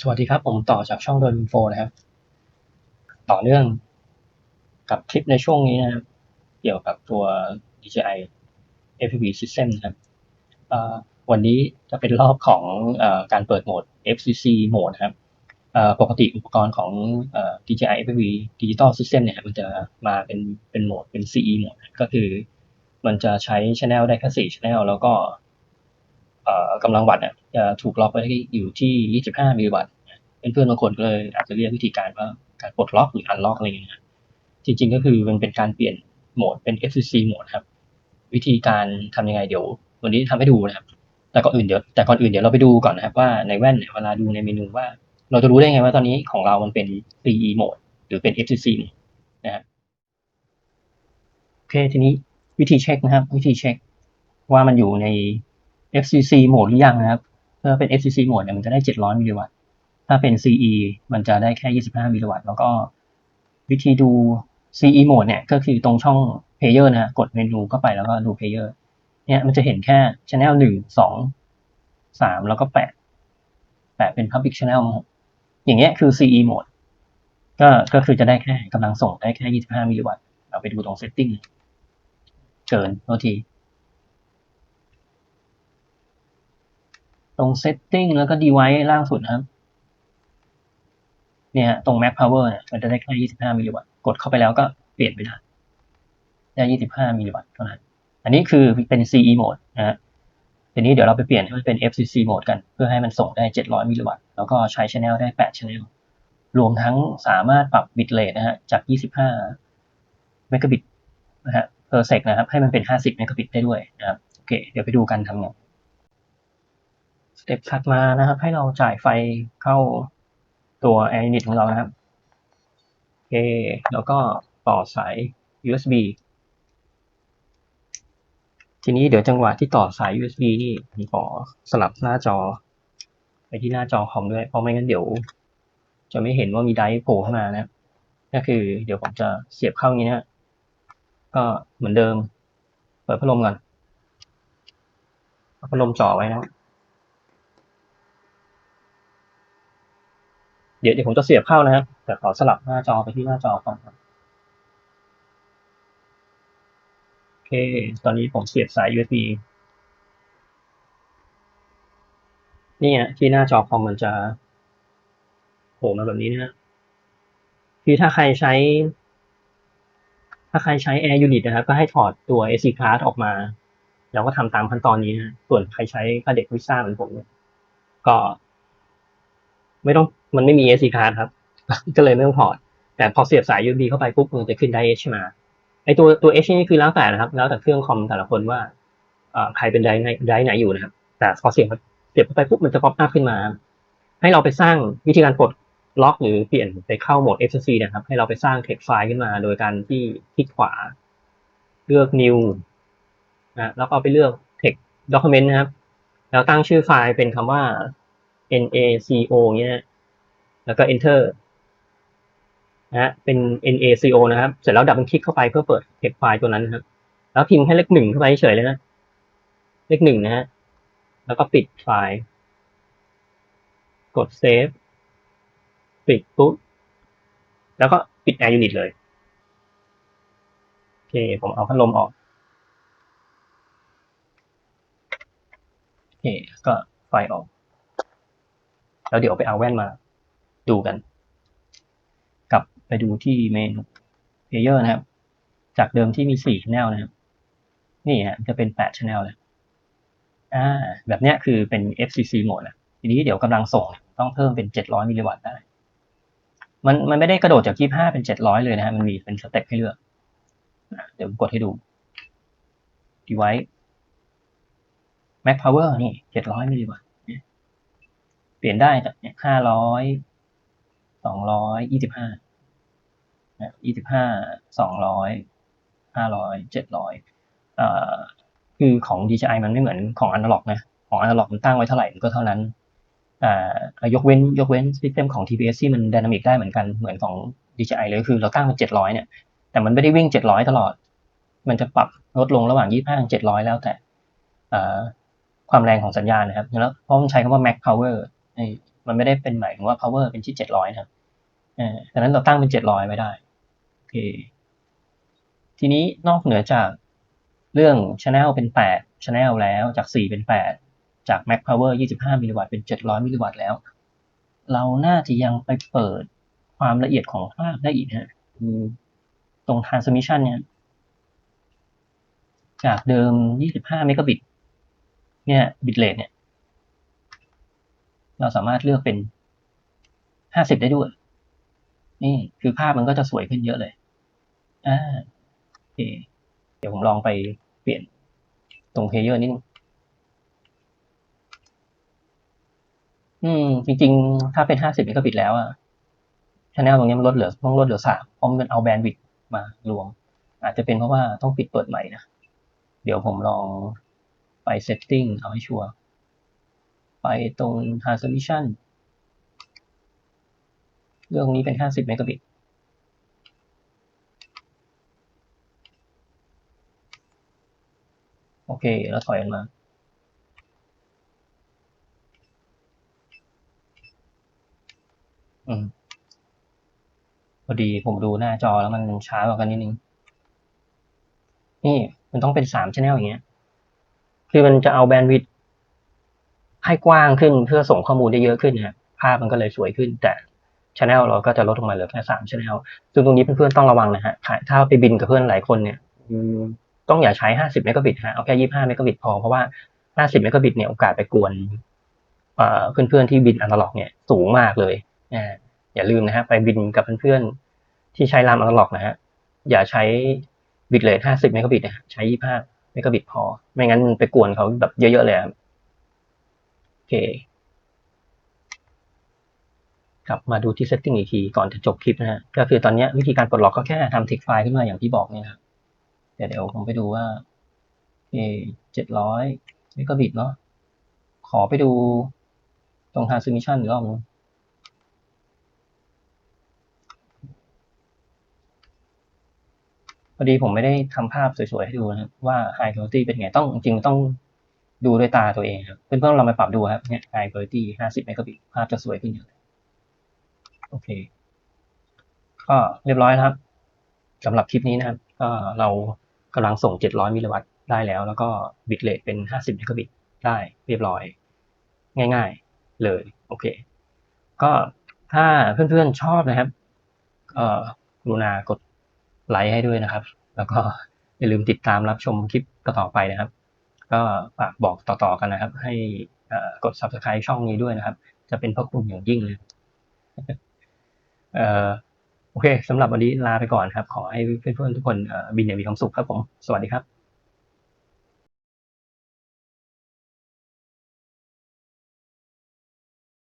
สวัสดีครับ ผมต่อจากช่องโดนโฟนะครับ ต่อเนื่องกับคลิปในช่วงนี้นะครับ เกี่ยวกับตัว DJI FPV System นะครับวันนี้จะเป็นรอบของอการเปิดโหมด FCC โหมดครับปกติอุปกรณ์ของอ DJI FPV Digital System เนี่ยมันจะมาเป็นเป็นโหมดเป็น CE โหมดก็คือมันจะใช้ channel ได้แค่4 channel แล้วก็กำลังวัตต์เนี่ยจะถูกล็อกไว้อยู่ที่ 25 มิลลิวัตต์ เพื่อนๆบางคนก็เลยอาจจะเรียกวิธีการว่าการปลดล็อกหรืออันล็อกอะไรอย่างเงี้ยจริง ๆ ก็คือมันเป็นการเปลี่ยนโหมดเป็น FCC โหมดครับ วิธีการทำยังไงเดี๋ยว วันนี้ทำให้ดูนะครับ แต่ก่อนอื่นเดี๋ยวแต่ก่อนอื่นเดี๋ยวเราไปดูก่อนนะครับว่าในแว่นเนี่ยเวลาดูในเมนูว่า เราจะรู้ได้ไงว่าตอนนี้ของเรามันเป็น CE โหมดหรือเป็น FCC นะครับโอเคทีนี้วิธีเช็คนะครับ วิธีเช็คว่ามันอยู่ใน FCC โหมดหรือยังนะครับถ้าเป็น FCC โหมดเนี่ยมันจะได้ 700มิลลิวัตต์ ถ้าเป็น CE มันจะได้แค่ 25 มิลลิวัตต์ แล้วก็วิธีดู CE โหมดเนี่ย ก็คือตรงช่อง Player นะกดเมนูเข้าไปแล้วก็ดู Player เนี่ยมันจะเห็นแค่ Channel หนึ่งสองสามแล้วก็แปดแปดเป็น Public Channel มั้งอย่างเงี้ยคือ CE โหมดก็ก็คือจะได้แค่กำลังส่งได้แค่ 25 มิลลิวัตต์ เราไปดูตรง Setting เกินโทษทีตรง Setting แล้วก็ Device ล่างสุดนะครับ เนี่ยตรง Max Power เนี่ยมันจะได้แค่25มิลลิวัตต์กดเข้าไปแล้วก็เปลี่ยนไปได้ได้ 25มิลลิวัตต์เท่านั้น อันนี้คือเป็น CE โหมดนะฮะทีนี้เดี๋ยวเราไปเปลี่ยนให้มันเป็น FCC โหมดกัน เพื่อให้มันส่งได้ 700มิลลิวัตต์แล้วก็ใช้ Channel ได้ 8 Channel รวมทั้งสามารถปรับ bit rate นะฮะจาก 25เมกะบิตนะฮะ per sec นะครับ ให้มันเป็น 50เมกะบิตได้ด้วยนะครับ โอเค เดี๋ยวไปดูกันทำไงสเต็ปถัดมานะครับ ให้เราจ่ายไฟเข้า ตัว Air Unit ของเรานะครับโอเคแล้วก็ต่อสาย USB ทีนี้เดี๋ยวจังหวะที่ต่อสาย USB นี่ผมขอสลับหน้าจอ ไปที่หน้าจอคอมด้วย เพราะไม่งั้นเดี๋ยว จะไม่เห็นว่ามีไดร์โผล่เข้ามานะ ก็คือเดี๋ยวผมจะเสียบเข้าอย่างนี้นะก็เหมือนเดิม เปิดพัดลมก่อนพัดลมจ่อไว้นะ เดี๋ยวเดี๋ยวผมจะเสียบเข้านะครับแต่ขอสลับหน้าจอไปที่หน้าจอก่อนครับโอเค ตอนนี้ผมเสียบสาย USB นี่ยที่หน้าจอคอมมันจะโผล่มาแบบนี้นะคือถ้าใครใช้ ถ้าใครใช้ Air Unit นะครับ ก็ให้ถอดตัว SD card ออกมา แล้วก็ทำตามขั้นตอนนี้นะส่วนใครใช้คาเด็กวิซ่าเหมือนผมเนี่ยก็ ไม่ต้อง มันไม่มี SD card ครับ ก็เลยไม่ต้องถอด แต่พอเสียบสาย USB เข้าไปปุ๊บมันจะขึ้นได H มาไอตัวตัว H นี่คือแล้วแต่นะครับ แล้วแต่เครื่องคอมแต่ละคนว่าใครเป็นไดไหนไดไหนอยู่นะครับ แต่พอเสียบเสียบเข้าไปปุ๊บมันจะป๊อปอัพขึ้นมา ให้เราไปสร้างวิธีการปลดล็อกหรือเปลี่ยนไปเข้าโหมด FCC นะครับ ให้เราไปสร้าง text file ขึ้นมาโดยการที่คลิกขวา เลือก new นะแล้วก็ไปเลือก text document นะครับ แล้วตั้งชื่อไฟล์เป็นคำว่า naco เงี้ย แล้วก็ enter นะฮะเป็น naco นะครับ เสร็จแล้วดับเบิลคลิกเข้าไปเพื่อเปิด text file ตัวนั้นครับ แล้วพิมพ์ให้เลขหนึ่งเข้าไปเฉยเลยนะ เลขหนึ่งนะฮะ แล้วก็ปิดไฟล์ กด save ปิดปุ๊บ แล้วก็ปิด Air Unit เลย โอเค ผมเอาพัดลมออก โอเค ก็ไฟออก แล้วเดี๋ยวไปเอาแว่นมา ดูกัน กลับไปดูที่เมนู Player นะครับ จากเดิมที่มี4 channel นะครับ นี่ฮะจะเป็น8 channel เลยอ่าแบบเนี้ยคือเป็น FCC โหมดแหละทีนี้เดี๋ยวกำลังส่งต้องเพิ่มเป็น 700มิลลิวัตต์ได้ มันมันไม่ได้กระโดดจาก 25 เป็น 700 เลยนะฮะ มันมีเป็นสเต็ปให้เลือก เดี๋ยวกดให้ดู device max power นี่ 700มิลลิวัตต์ เปลี่ยนได้จาก 500 เนี่ย500 200 25นะ25 200 500 700เอ่อยคือของ DJI มันไม่เหมือนของ Analog นะของ Analog มันตั้งไว้เท่าไหร่มันก็เท่านั้นอายกเว้นยกเว้น system ของ TPS ที่มัน dynamic ได้เหมือนกันเหมือนของ DJI เลยคือเราตั้งเป็น700เนี่ย แต่มันไม่ได้วิ่ง700ตลอด มันจะปรับลดลงระหว่าง25ถึง700แล้วแต่ความแรงของสัญญาณนะครับแล้วเพราะมันใช้คำว่า max power ไอ้ มันไม่ได้เป็นหมายถึงว่า power เป็นที่เจ็ดร้อยนะครับดังนั้นเราตั้งเป็นเจ็ดร้อยไว้ได้โอเคทีนี้นอกเหนือจากเรื่อง channel เป็นแปด channel แล้วจากสี่เป็นแปดจาก max power ยี่สิบห้ามิลลิวัตต์เป็นเจ็ดร้อยมิลลิวัตต์แล้ว เราน่าจะยังไปเปิดความละเอียดของภาพได้อีกฮะตรง transmission เนี่ย จากเดิม 25 เมกะบิต เนี่ย บิตเรทเนี่ย เราสามารถเลือกเป็น50ได้ด้วย นี่คือภาพมันก็จะสวยขึ้นเยอะเลย อ่าโอเคเดี๋ยวผมลองไปเปลี่ยนตรงเพลเยอร์นิดนึงอืม จริง ๆ ถ้าเป็น50เมกะบิตแล้วอะชแนลตรงนี้มันลดเหลือต้องลดเหลือสามเพราะมันเอาแบนด์วิดต์มารวม อาจจะเป็นเพราะว่าต้องปิดเปิดใหม่นะ เดี๋ยวผมลองไป setting เอาให้ชัวร์ ตรง transmission เรื่องนี้เป็น 50 เมกะบิต โอเคแล้วถอยกันมา อืม พอดีผมดูหน้าจอแล้วมันช้ากว่ากันนิดนึง นี่ มันต้องเป็นสามชแนลอย่างเงี้ย คือมันจะเอาแบนด์วิดต์ ให้กว้างขึ้นเพื่อส่งข้อมูลได้เยอะขึ้นนะภาพมันก็เลยสวยขึ้น แต่ชแนลเราก็จะลดลงมาเหลือแค่สามชแนลซึ่งตรงนี้เพื่อนๆต้องระวังนะฮะถ้าไปบินกับเพื่อนหลายคนเนี่ยต้องอย่าใช้ห้าสิบเมกะบิตฮะเอาแค่ยี่ห้าเมกะบิตพอเพราะว่าห้าสิบเมกะบิตเนี่ยโอกาสไปกวนเพื่อนๆที่บินอนาล็อกเนี่ยสูงมากเลยอ่าอย่าลืมนะฮะไปบินกับเพื่อนๆที่ใช้รามอนาล็อกนะฮะอย่าใช้บิตเรทห้าสิบเมกะบิตนะใช้ยี่ห้าเมกะบิตพอ ไม่งั้นไปกวนเขาแบบเยอะๆเลย เค กลับมาดูที่ setting อีกทีก่อนจะจบคลิปนะฮะ ก็คือตอนนี้วิธีการปลดล็อกก็แค่ทำ text file ขึ้นมาอย่างที่บอกเนี่ยนะครับเดี๋ยวเดี๋ยวผมไปดูว่าเอเจ็ดร้อยเมกะบิตเนาะ ขอไปดูตรง transmission อีกรอบนึงพอดีผมไม่ได้ทำภาพสวยๆให้ดูนะว่า high quality เป็นไงต้องจริงๆต้อง ดูด้วยตาตัวเองครับเพื่อนๆเรามาปรับดูครับเนี่ย high quality 50เมกะบิตภาพจะสวยขึ้นเยอะเลยโอเค ก็เรียบร้อยนะครับสำหรับคลิปนี้นะครับก็เรากำลังส่ง 700 มิลลิวัตต์ได้แล้ว แล้วก็บิตเรทเป็น 50เมกะบิตได้เรียบร้อย ง่ายๆเลย โอเค ก็ถ้าเพื่อนๆชอบนะครับเอ่อกรุณากดไลค์ให้ด้วยนะครับ แล้วก็อย่าลืมติดตามรับชมคลิปต่อไปนะครับ ก็ฝากบอกต่อๆกันนะครับ ให้กด subscribe ช่องนี้ด้วยนะครับ จะเป็นพระคุณอย่างยิ่งเลยเออโอเคสำหรับวันนี้ลาไปก่อนครับ ขอให้เพื่อนๆทุกคนบินอย่างมีความสุขครับผม สวัสดีครับ